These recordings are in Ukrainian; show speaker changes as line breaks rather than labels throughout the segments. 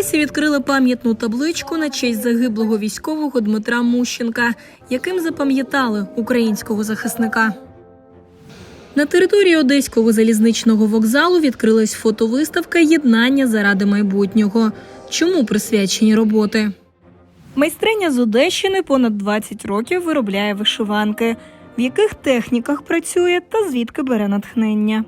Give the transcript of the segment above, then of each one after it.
Одесі відкрили пам'ятну табличку на честь загиблого військового Дмитра Мущенка, яким запам'ятали українського захисника. На території Одеського залізничного вокзалу відкрилась фотовиставка Єднання заради майбутнього. Чому присвячені роботи? Майстриня з Одещини понад 20 років виробляє вишиванки, в яких техніках працює та звідки бере натхнення.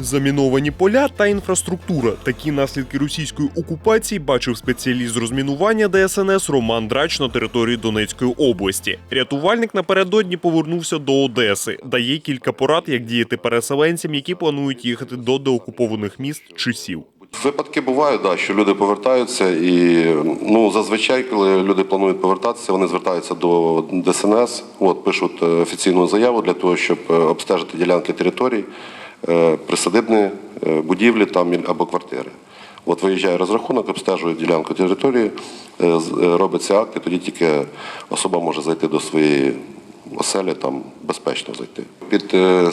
Заміновані поля та інфраструктура. Такі наслідки російської окупації бачив спеціаліст з розмінування ДСНС Роман Драч на території Донецької області. Рятувальник напередодні повернувся до Одеси, дає кілька порад, як діяти переселенцям, які планують їхати до деокупованих міст чи сіл.
Випадки бувають, да, що люди повертаються, і ну зазвичай, коли люди планують повертатися, вони звертаються до ДСНС, от пишуть е, офіційну заяву для того, щоб е, обстежити ділянки територій, присадибні е, будівлі там або квартири. От виїжджає розрахунок, обстежує ділянку території, е, е, робиться акт, і тоді тільки особа може зайти до своєї оселі, там безпечно зайти. Під е,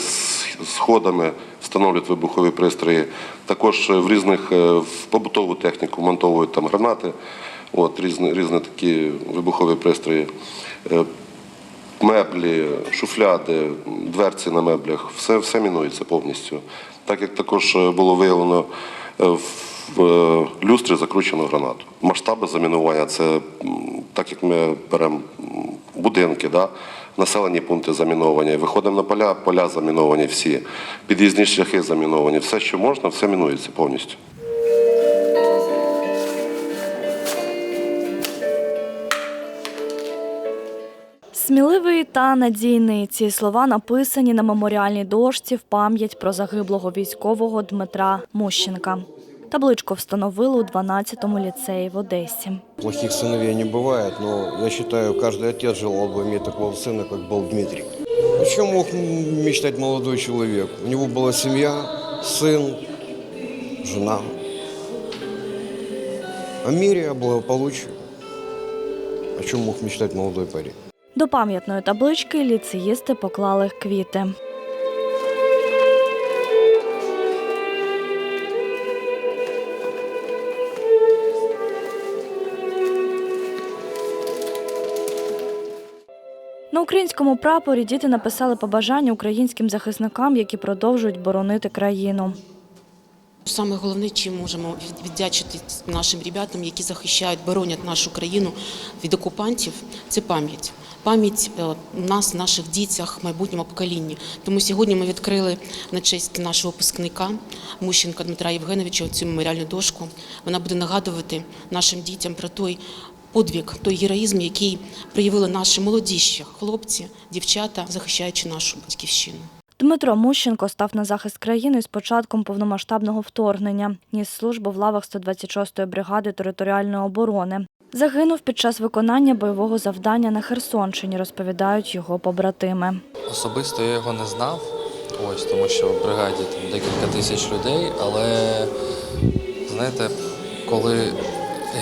сходами встановлюють вибухові пристрої. Також е, в різних е, в побутову техніку монтовують там гранати, от різні, різні такі вибухові пристрої. Меблі, шуфляди, дверці на меблях, все, все мінується повністю. Так як також е, було виявлено е, в е, люстрі закручену гранату. Масштаби замінування це так як ми беремо будинки, да? населені пункти заміновані, виходимо на поля, поля заміновані всі, під'їзні шляхи заміновані, все, що можна, все мінується повністю.
Сміливий та надійний ці слова написані на меморіальній дошці в пам'ять про загиблого військового Дмитра Мущенка. Табличку встановили у 12-му ліцеї в Одесі.
Плохих сыновей не бывает, но я считаю, каждый отец желал бы иметь такого сына, как был Дмитрий. О чем мог мечтать молодой человек? У него была семья, сын, жена. О мире, о благополучии. О чем мог мечтать молодой парень?
До пам'ятної таблички ліцеїсти поклали квіти. На українському прапорі діти написали побажання українським захисникам, які продовжують боронити країну.
Саме головне, чим можемо віддячити нашим ребятам, які захищають, боронять нашу країну від окупантів, це пам'ять. Пам'ять е, нас, наших дітях, майбутньому поколінні. Тому сьогодні ми відкрили на честь нашого випускника Мущенка Дмитра Євгеновича цю меморіальну дошку. Вона буде нагадувати нашим дітям про той подвиг, той героїзм, який проявили наші молоді ще хлопці, дівчата, захищаючи нашу батьківщину.
Дмитро Мущенко став на захист країни з початком повномасштабного вторгнення. Ніс службу в лавах 126-ї бригади територіальної оборони. Загинув під час виконання бойового завдання на Херсонщині, розповідають його побратими.
Особисто я його не знав, ось тому що в бригаді там декілька тисяч людей, але знаєте, коли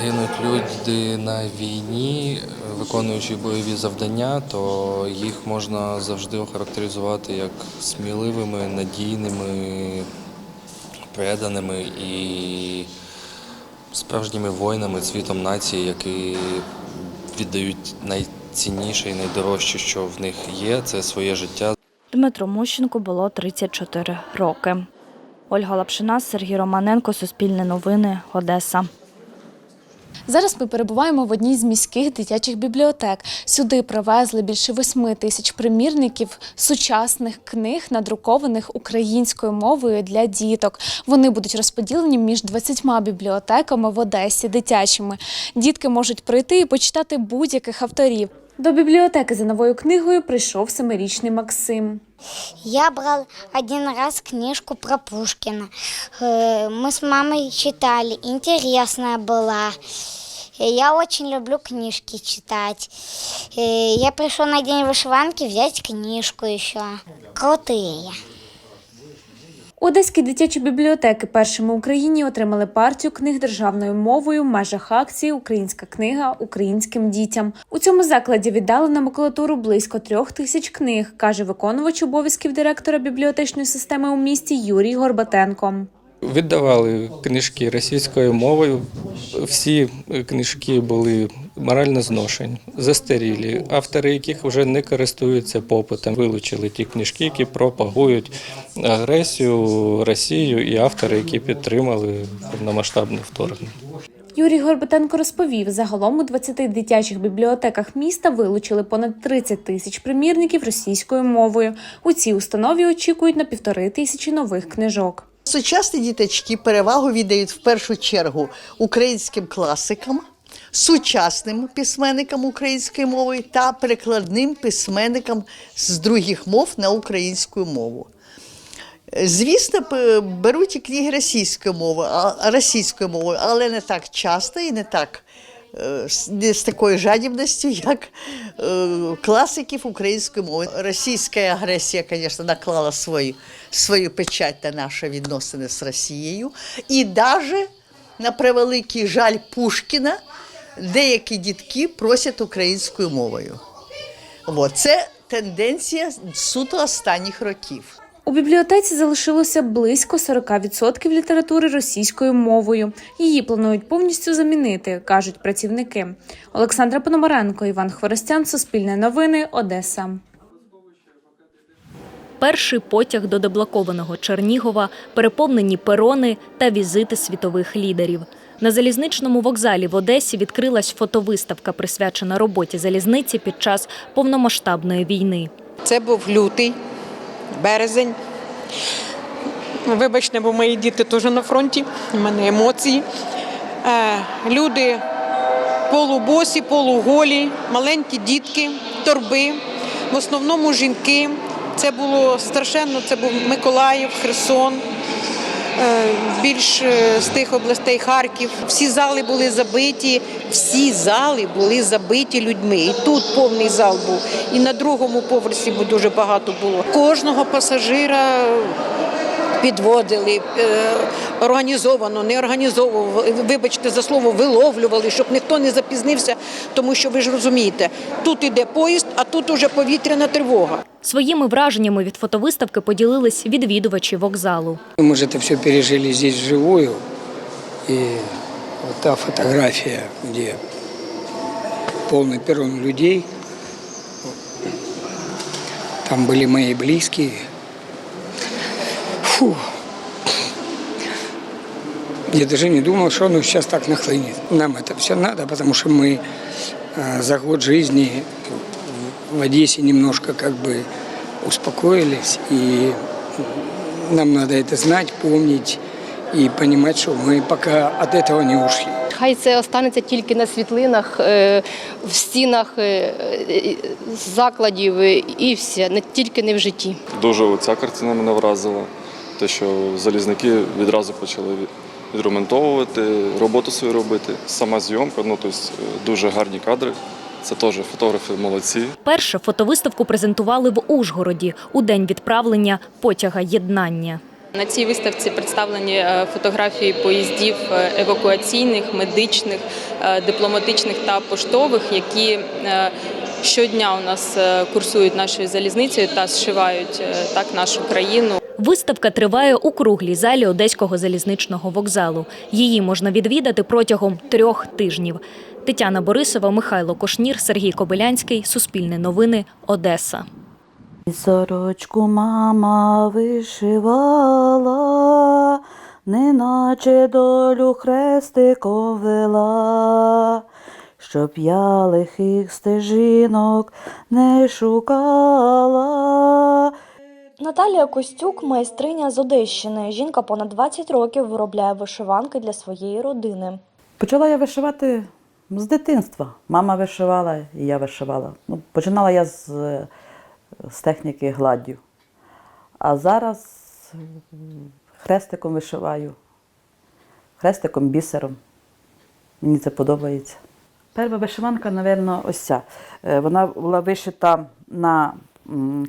гинуть люди на війні, виконуючи бойові завдання, то їх можна завжди охарактеризувати як сміливими, надійними, преданими і справжніми воїнами, цвітом нації, які віддають найцінніше і найдорожче, що в них є, це своє життя.
Дмитру Мущенку було 34 роки. Ольга Лапшина, Сергій Романенко, Суспільне новини, Одеса.
Зараз ми перебуваємо в одній з міських дитячих бібліотек. Сюди привезли більше восьми тисяч примірників сучасних книг, надрукованих українською мовою для діток. Вони будуть розподілені між 20 бібліотеками в Одесі дитячими. Дітки можуть прийти і почитати будь-яких авторів. До бібліотеки за новою книгою прийшов семирічний Максим.
Я брал один раз книжку про Пушкина. Э, Мы с мамой читали, интересная была. Э, Я очень люблю книжки читать. Э, Я пришел на день вышиванки взять книжку еще. Крутые.
Одеські дитячі бібліотеки першими в Україні отримали партію книг державною мовою в межах акції Українська книга українським дітям. У цьому закладі віддали на макулатуру близько трьох тисяч книг, каже виконувач обов'язків директора бібліотечної системи у місті Юрій Горбатенко.
Віддавали книжки російською мовою. Всі книжки були морально зношені, застарілі. Автори, яких вже не користуються попитом, вилучили ті книжки, які пропагують агресію Росію, і автори, які підтримали повномасштабне вторгнення.
Юрій Горбатенко розповів, загалом у 20 дитячих бібліотеках міста вилучили понад 30 тисяч примірників російською мовою. У цій установі очікують на півтори тисячі нових книжок.
Сучасні діточки перевагу віддають в першу чергу українським класикам, сучасним письменникам української мови та перекладним письменникам з других мов на українську мову. Звісно, беруть і книги російської мови, російською мовою, але не так часто і не так не з такою жадібністю, як е, класиків української мови. Російська агресія, звісно, наклала свою, свою печать на наші відносини з Росією. І навіть, на превеликий жаль Пушкіна, деякі дітки просять українською мовою. От. Це тенденція суто останніх років.
У бібліотеці залишилося близько 40% літератури російською мовою. Її планують повністю замінити, кажуть працівники. Олександра Пономаренко, Іван Хворостян, Суспільне новини, Одеса.
Перший потяг до деблокованого Чернігова, переповнені перони та візити світових лідерів. На залізничному вокзалі в Одесі відкрилась фотовиставка, присвячена роботі залізниці під час повномасштабної війни.
Це був лютий, березень. Вибачте, бо мої діти теж на фронті, у мене емоції. Е, люди полубосі, полуголі, маленькі дітки, торби, в основному жінки. Це було страшенно, це був Миколаїв, Херсон, більш е, з тих областей Харків. Всі зали були забиті, всі зали були забиті людьми. І тут повний зал був, і на другому поверсі дуже багато було. Кожного пасажира підводили е, організовано, не організовували, вибачте за слово, виловлювали, щоб ніхто не запізнився, тому що ви ж розумієте, тут іде поїзд, а тут уже повітряна тривога.
Своїми враженнями від фотовиставки поділились відвідувачі вокзалу.
Мы же это все пережили здесь вживую. И вот та фотография, где полный перрон людей, там были мои близкие. Фу. Я даже не думал, что оно сейчас так нахлынет. Нам это все надо, потому что мы э, за год жизни в Одессе немножко как бы успокоились. И нам надо это знать, помнить и понимать, что мы пока от этого не ушли.
Хай це останеться тільки на світлинах, е, в стінах е, е, закладів е, і все, не тільки не в житті.
Дуже ця картина мене вразила. Те, що залізники відразу почали відремонтовувати, роботу свою робити. Сама зйомка, ну тобто дуже гарні кадри. Це теж фотографи молодці.
Перше фотовиставку презентували в Ужгороді у день відправлення потяга єднання.
На цій виставці представлені е, фотографії поїздів е, евакуаційних, медичних, дипломатичних та поштових, які щодня у нас курсують нашою залізницею та зшивають так нашу країну.
Виставка триває у круглій залі Одеського залізничного вокзалу. Її можна відвідати протягом трьох тижнів. Тетяна Борисова, Михайло Кошнір, Сергій Кобилянський. Суспільне новини. Одеса.
Сорочку мама вишивала, неначе долю хрестиком вела, щоб я лихих стежинок не шукала.
Наталія Костюк майстриня з Одещини. Жінка понад 20 років виробляє вишиванки для своєї родини.
Почала я вишивати з дитинства. Мама вишивала, і я вишивала. Ну, починала я з, з техніки гладдю. А зараз хрестиком вишиваю, хрестиком, бісером. Мені це подобається. Перша вишиванка, напевно, ось ця. Е, Вона була вишита на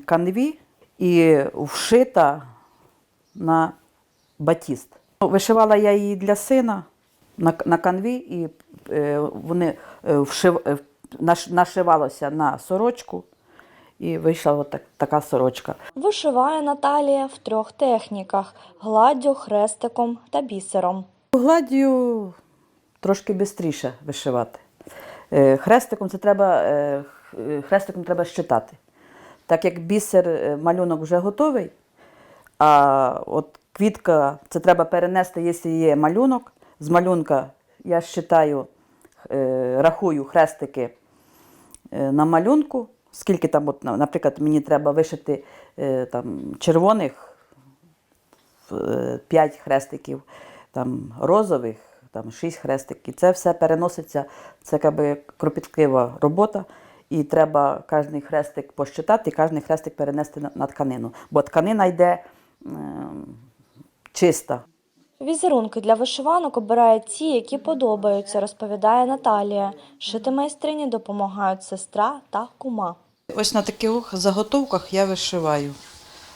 канві і вшита на батіст. Ну, Вишивала я її для сина на, на канві, і е, вони е, вшив, е, нашивалося на сорочку. і вийшла от так, така сорочка.
Вишиває Наталія в трьох техніках гладдю, хрестиком та бісером.
Гладдю трошки швидше вишивати. Хрестиком це треба, хрестиком треба щитати. Так як бісер, е, малюнок вже готовий, а от квітка це треба перенести, якщо є малюнок. З малюнка я щитаю, е, рахую хрестики е, на малюнку. Скільки там, от, наприклад, мені треба вишити там, червоних 5 хрестиків, там, розових, там, 6 хрестиків. Це все переноситься, це якби кропіткива робота. І треба кожен хрестик посчитати, і кожен хрестик перенести на, на тканину. Бо тканина йде ем, чиста.
Візерунки для вишиванок обирає ті, які подобаються, розповідає Наталія. Шити майстрині допомагають сестра та кума.
Ось на таких заготовках я вишиваю.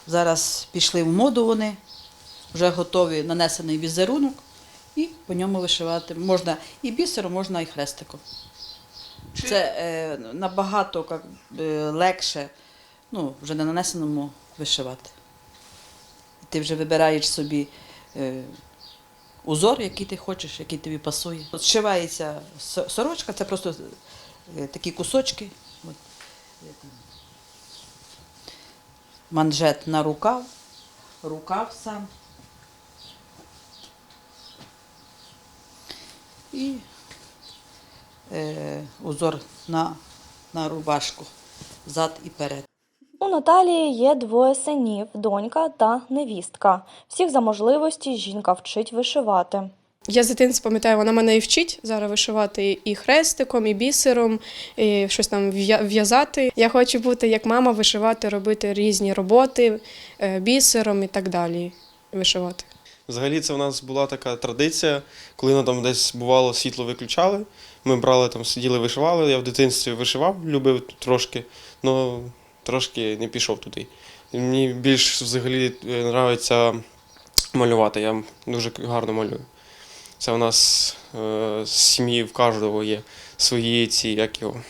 Зараз пішли в моду вони, вже готові нанесений візерунок, і по ньому вишивати. Можна і бісером, можна і хрестиком. Це е, набагато як, би, легше ну, вже на нанесеному вишивати. Ти вже вибираєш собі е, узор, який ти хочеш, який тобі пасує. Зшивається сорочка, це просто е, такі кусочки. От, е, манжет на рукав, рукав сам. І е, узор на, на рубашку, зад і перед.
У Наталії є двоє синів, донька та невістка. Всіх за можливості жінка вчить вишивати.
Я з дитинства пам'ятаю, вона мене і вчить зараз вишивати і хрестиком, і бісером, і щось там в'язати. Я хочу бути як мама, вишивати, робити різні роботи е, бісером і так далі. Вишивати.
Взагалі це в нас була така традиція, коли ну, там десь бувало світло виключали. Ми брали там, сиділи, вишивали. Я в дитинстві вишивав, любив трошки, але трошки не пішов туди. Мені більш взагалі подобається малювати. Я дуже гарно малюю. Це у нас е, сім'ї в кожного є свої ці як його,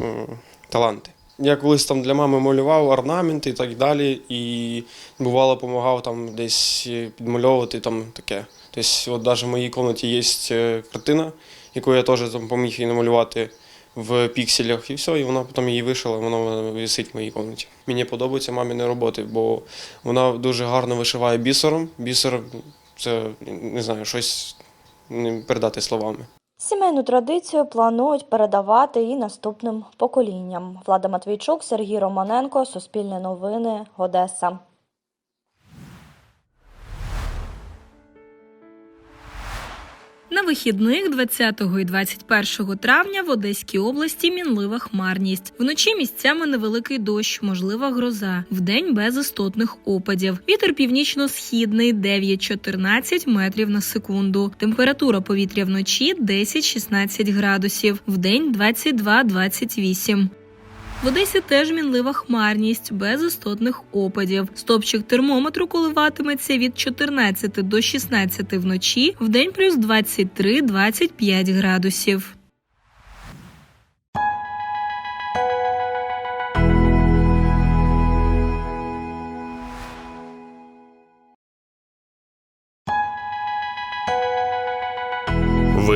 м, таланти. Я колись там для мами малював орнаменти і так далі, і бувало допомагав там десь е, підмальовувати там таке. Тобто, от навіть в моїй кімнаті є е, картина, яку я теж там поміг їй намалювати в пікселях, і все, і вона потім її вишила, вона висить в моїй кімнаті. Мені подобаються маміни роботи, бо вона дуже гарно вишиває бісером. Бісер це не знаю, щось передати словами.
Сімейну традицію планують передавати і наступним поколінням. Влада Матвійчук, Сергій Романенко, Суспільне новини, Одеса.
Вихідних 20 і 21 травня в Одеській області мінлива хмарність. Вночі місцями невеликий дощ, можлива гроза. Вдень без істотних опадів. Вітер північно-східний 9-14 метрів на секунду. Температура повітря вночі 10-16 градусів. Вдень 22-28. В Одесі теж мінлива хмарність, без істотних опадів. Стопчик термометру коливатиметься від 14 до 16 вночі, в день плюс 23-25 градусів.